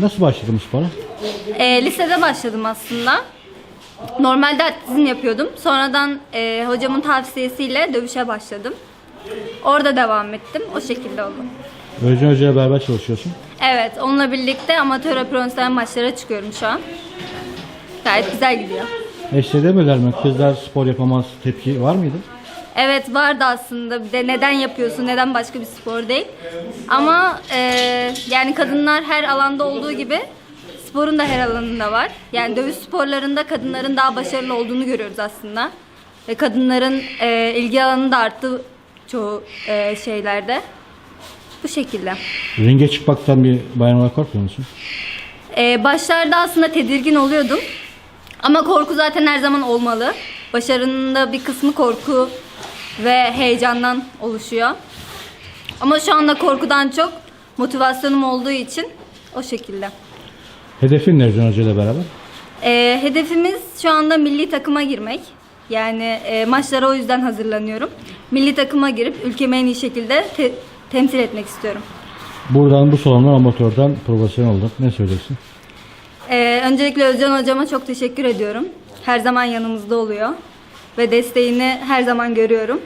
Nasıl başladın spora? E, lisede başladım aslında. Normalde atletizm yapıyordum. Sonradan e, hocamın tavsiyesiyle dövüşe başladım. Orada devam ettim. O şekilde oldu. Özcan Hoca ile beraber çalışıyorsun. Evet, onunla birlikte amatör ve profesyonel maçlara çıkıyorum şu an. Gayet güzel gidiyor. Eşte demirler mi? Kızlar spor yapamaz tepki var mıydı? Evet vardı aslında. Bir de neden yapıyorsun, neden başka bir spor değil. Ama e, yani kadınlar her alanda olduğu gibi sporun da her alanında var. Yani dövüş sporlarında kadınların daha başarılı olduğunu görüyoruz aslında. Ve kadınların e, ilgi alanı da arttı çoğu e, şeylerde. Bu şekilde. Ringe çıkmaktan bir bayan olarak korkmuyor musun? Ee, başlarda aslında tedirgin oluyordum. Ama korku zaten her zaman olmalı. Başarının da bir kısmı korku ve heyecandan oluşuyor. Ama şu anda korkudan çok motivasyonum olduğu için o şekilde. Hedefin ne Özcan Hoca ile beraber? Ee, hedefimiz şu anda milli takıma girmek. Yani e, maçlara o yüzden hazırlanıyorum. Milli takıma girip ülkemi en iyi şekilde te- temsil etmek istiyorum. Buradan bu salondan amatörden profesyonel oldun. Ne söyleyeceksin? Ee, öncelikle Özcan hocama çok teşekkür ediyorum. Her zaman yanımızda oluyor ve desteğini her zaman görüyorum.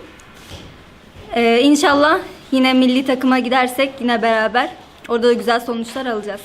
Ee, inşallah yine milli takıma gidersek yine beraber orada da güzel sonuçlar alacağız.